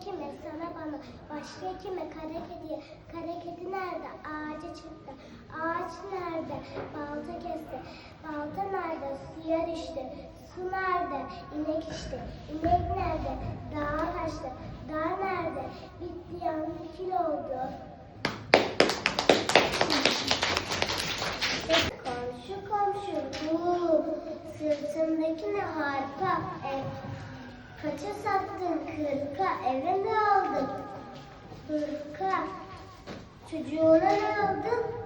kime sana bana başka kime kara kediye kara kedi nerede? Ağaca çıktı. Ağaç nerede? Balta kesti. Balta nerede? Suya düştü su nerede? İnek içti. İnek nerede? Dağa kaçtı. Dağ nerede? Bitti yandı kül oldu. Komşu komşu bu sırtındaki ne harpa? Ev Kaça sattın kırka eve ne aldın? Hırka. Çocuğuna ne aldın?